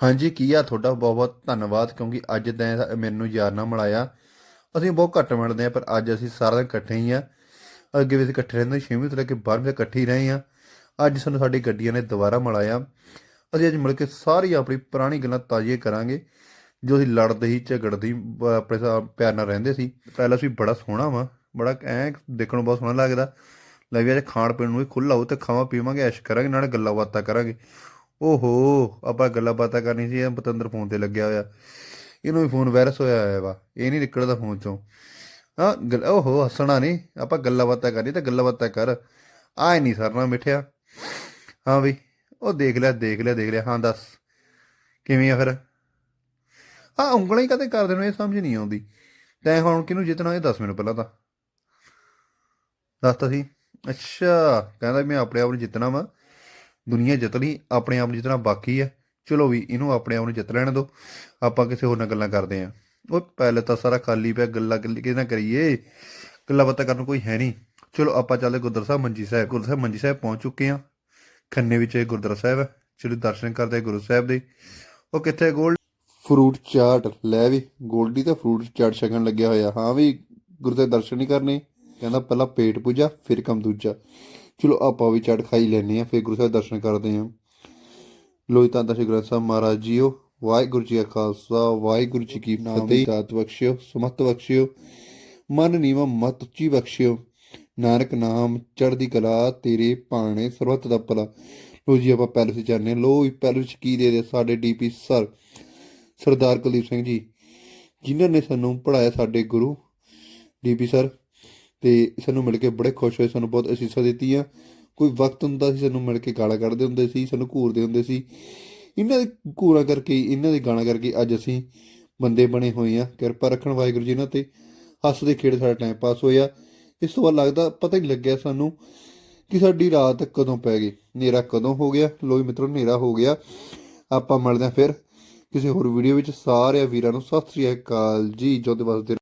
ਹਾਂਜੀ, ਕੀ ਆ? ਤੁਹਾਡਾ ਬਹੁਤ ਬਹੁਤ ਧੰਨਵਾਦ, ਕਿਉਂਕਿ ਅੱਜ ਤੈਂ ਮੈਨੂੰ ਯਾਰ ਨਾਲ ਮਿਲਾਇਆ। ਅਸੀਂ ਬਹੁਤ ਘੱਟ ਮਿਲਦੇ ਆ ਪਰ ਅੱਜ ਅਸੀਂ ਸਾਰਾ ਦਿਨ ਇਕੱਠੇ ਹੀ ਆ ਅੱਗੇ ਵੀ ਅਸੀਂ ਇਕੱਠੇ ਰਹਿੰਦੇ 6ਵੀਂ ਤੋਂ ਲੈ ਕੇ 12ਵੀਂ ਤੱਕ ਇਕੱਠੇ ਹੀ ਰਹੇ ਆ ਅੱਜ ਸਾਨੂੰ ਸਾਡੀ ਗੱਡੀਆਂ ਨੇ ਦੁਬਾਰਾ ਮਿਲਾਇਆ। ਅਸੀਂ ਅੱਜ ਮਿਲ ਕੇ ਸਾਰੀ ਆਪਣੀ ਪੁਰਾਣੀ ਗੱਲਾਂ ਤਾਜ਼ੀਆਂ ਕਰਾਂਗੇ, ਜੋ ਅਸੀਂ ਲੜਦੇ ਸੀ, ਝਗੜਦੇ ਸੀ ਆਪਣੇ ਪਿਆਰ ਨਾਲ ਰਹਿੰਦੇ ਸੀ। ਪਹਿਲਾਂ ਵੀ ਬੜਾ ਸੋਹਣਾ ਵਾ, ਬੜਾ ਐ ਦੇਖਣ ਨੂੰ ਬਹੁਤ ਸੋਹਣਾ ਲੱਗਦਾ। ਲੱਗਿਆ ਵੀ ਅੱਜ ਖਾਣ ਪੀਣ ਨੂੰ ਵੀ ਖੁੱਲਾ ਹੋ ਤੇ ਖਾਵਾਂ ਪੀਵਾਂਗੇ ਐਸ਼ ਕਰਾਂਗੇ, ਨਾਲੇ ਗੱਲਾਂ ਬਾਤਾਂ ਕਰਾਂਗੇ। ਓਹੋ, ਆਪਾਂ ਗੱਲਾਂ ਬਾਤਾਂ ਕਰਨੀ ਸੀ, ਇਹ ਪਤੰਦਰ ਫੋਨ ਤੇ ਲੱਗਿਆ ਹੋਇਆ। ਇਹਨੂੰ ਵੀ ਫੋਨ ਵਾਇਰਸ ਹੋਇਆ ਹੋਇਆ ਵਾ, ਇਹ ਨਹੀਂ ਨਿਕਲਦਾ ਫੋਨ ਚੋਂ। ਹਾਂ ਓਹੋ, ਹੱਸਣਾ ਨਹੀਂ ਆਪਾਂ ਗੱਲਾਂ ਬਾਤਾਂ ਕਰਨੀ ਤਾਂ ਗੱਲਾਂ ਬਾਤਾਂ ਕਰ। ਆਏ ਨਹੀਂ ਸਰਨਾ ਮਿੱਠਿਆ। ਹਾਂ ਵੀ ਉਹ ਦੇਖ ਲਿਆ ਦੇਖ ਲਿਆ ਦੇਖ ਲਿਆ। ਹਾਂ, ਦੱਸ, ਕਿਵੇਂ ਆ ਫਿਰ? ਆ ਉਂਗਲਾਂ ਹੀ ਕਦੇ ਕਰਦੇ ਨੂੰ, ਇਹ ਸਮਝ ਨਹੀਂ ਆਉਂਦੀ। ਤੈਂ ਹੁਣ ਕਿਹਨੂੰ ਜਿੱਤਣਾ, ਇਹ ਦੱਸ ਮੈਨੂੰ ਪਹਿਲਾਂ ਤਾਂ। ਦੱਸ ਤਾਂ ਸੀ ਅੱਛਾ, ਕਹਿੰਦਾ ਮੈਂ ਆਪਣੇ ਆਪ ਨੂੰ ਜਿੱਤਣਾ ਵਾ। ਦੁਨੀਆ ਜਿੱਤਣੀ ਆਪਣੇ ਆਪ ਨੂੰ ਜਿੱਤਣਾ ਬਾਕੀ ਹੈ ਚਲੋ ਵੀ ਇਹਨੂੰ ਆਪਣੇ ਆਪ ਨੂੰ ਜਿੱਤ ਲੈਣ ਦਿਓ ਆਪਾਂ ਕਿਸੇ ਹੋਰ ਨਾਲ ਗੱਲਾਂ ਕਰਦੇ ਆਂ ਉਹ ਪਹਿਲੇ ਤਾਂ ਸਾਰਾ ਖਾਲੀ ਪਿਆ, ਗੱਲਾਂ ਗੱਲੀ ਕਿਹਦੇ ਨਾਲ ਕਰੀਏ? ਗੱਲਾਂ ਬਾਤਾਂ ਕਰਨ ਨੂੰ ਕੋਈ ਹੈ ਨਹੀਂ। ਚਲੋ ਆਪਾਂ ਚੱਲਦੇ ਗੁਰਦੁਆਰਾ ਸਾਹਿਬ, ਮੰਜੀ ਸਾਹਿਬ। ਗੁਰਦੁਆਰਾ ਸਾਹਿਬ, ਮੰਜੀ ਸਾਹਿਬ ਪਹੁੰਚ ਚੁੱਕੇ ਆਂ ਖੰਨੇ ਵਿੱਚ ਇਹ ਗੁਰਦੁਆਰਾ ਸਾਹਿਬ ਹੈ। ਚਲੋ ਦਰਸ਼ਨ ਕਰਦੇ ਗੁਰੂ ਸਾਹਿਬ ਦੇ। ਉਹ ਕਿੱਥੇ ਗੋਲਡ? ਫਰੂਟ ਚਾਟ। ਲੈ ਵੀ, ਗੋਲਡੀ ਤਾਂ ਫਰੂਟ ਚਾਟ ਛਕਣ ਲੱਗਿਆ ਹੋਇਆ। ਹਾਂ ਵੀ, ਗੁਰੂ ਦੇ ਦਰਸ਼ਨ ਹੀ ਕਰਨੇ। ਕਹਿੰਦਾ ਪਹਿਲਾਂ ਪੇਟ ਪੂਜਾ, ਫਿਰ ਕੰਮ ਦੂਜਾ। ਚਲੋ ਆਪਾਂ ਵੀ ਚਾਟ ਖਾਈ ਲੈਨੇ ਆ ਫਿਰ ਗੁਰੂ ਸਾਹਿਬ ਦਰਸ਼ਨ ਕਰਦੇ ਆ ਲੋਈ ਤਾਂ ਸ਼੍ਰੀ ਗ੍ਰੰਥ ਸਾਹਿਬ ਮਹਾਰਾਜ ਜੀਓ ਵਾਹਿਗੁਰੂ ਜੀ ਕਾ ਖਾਲਸਾ ਵਾਹਿਗੁਰੂ ਜੀ ਕੀ ਫਤਿਹ। ਦਾਤ ਬਖਸ਼ਿਓ ਸਮਤ ਬਖਸ਼ਿਓ ਮਨ ਨੀਵਾ ਮਤ ਉੱਚੀ ਬਖਸ਼ਿਓ। ਨਾਨਕ ਨਾਮ ਚੜ੍ਹਦੀ ਕਲਾ ਤੇਰੇ ਭਾਣੇ ਸਰਬੱਤ ਦਾ ਭਲਾ। ਲੋ ਜੀ ਆਪਾਂ ਪੈਲਸ ਹਾਂ। ਲੋ ਵੀ ਪੈਲਸ ਕੀ ਦੇ ਦੇ ਸਾਡੇ ਡੀਪੀ ਸਰ ਸਰਦਾਰ ਕੁਲਦੀਪ ਸਿੰਘ ਜੀ ਜਿਨ੍ਹਾਂ ਨੇ ਸਾਨੂੰ ਪੜਾਇਆ ਸਾਡੇ ਗੁਰੂ। ਡੀਪੀ ਸਰ ਤੇ ਸਾਨੂੰ ਮਿਲ ਕੇ ਬੜੇ ਖੁਸ਼ ਹੋਏ, ਸਾਨੂੰ ਬਹੁਤ ਅਸੀਸਾਂ ਦਿੱਤੀਆਂ। ਕੋਈ ਵਕਤ ਹੁੰਦਾ ਸੀ, ਸਾਨੂੰ ਮਿਲ ਕੇ ਗਾਲਾਂ ਕੱਢਦੇ ਹੁੰਦੇ ਸੀ, ਸਾਨੂੰ ਘੂਰਦੇ ਹੁੰਦੇ ਸੀ। ਇਹਨਾਂ ਦੇ ਘੂਰਾ ਕਰਕੇ, ਇਹਨਾਂ ਦੇ ਗਾਣਾ ਕਰਕੇ ਅੱਜ ਅਸੀਂ ਬੰਦੇ ਬਣੇ ਹੋਏ ਆ ਕਿਰਪਾ ਰੱਖਣ ਵਾਹਿਗੁਰੂ ਜੀ ਇਹਨਾਂ ਤੇ। ਹੱਸਦੇ ਖੇਡ ਸਾਡਾ ਟਾਈਮ ਪਾਸ ਹੋਇਆ। ਇਸ ਤੋਂ ਬਾਅਦ ਲੱਗਦਾ ਪਤਾ ਹੀ ਲੱਗਿਆ ਸਾਨੂੰ ਕਿ ਸਾਡੀ ਰਾਤ ਕਦੋਂ ਪੈ ਗਈ। ਹਨੇਰਾ ਕਦੋਂ ਹੋ ਗਿਆ? ਲੋ ਜੀ ਮਿੱਤਰੋ, ਹਨੇਰਾ ਹੋ ਗਿਆ। ਆਪਾਂ ਮਿਲਦੇ ਹਾਂ ਫਿਰ ਕਿਸੇ ਹੋਰ ਵੀਡੀਓ ਵਿੱਚ। ਸਾਰਿਆਂ ਵੀਰਾਂ ਨੂੰ ਸਤਿ ਸ੍ਰੀ ਅਕਾਲ ਜੀ। ਜੋ ਦੇ ਵਾਸਤੇ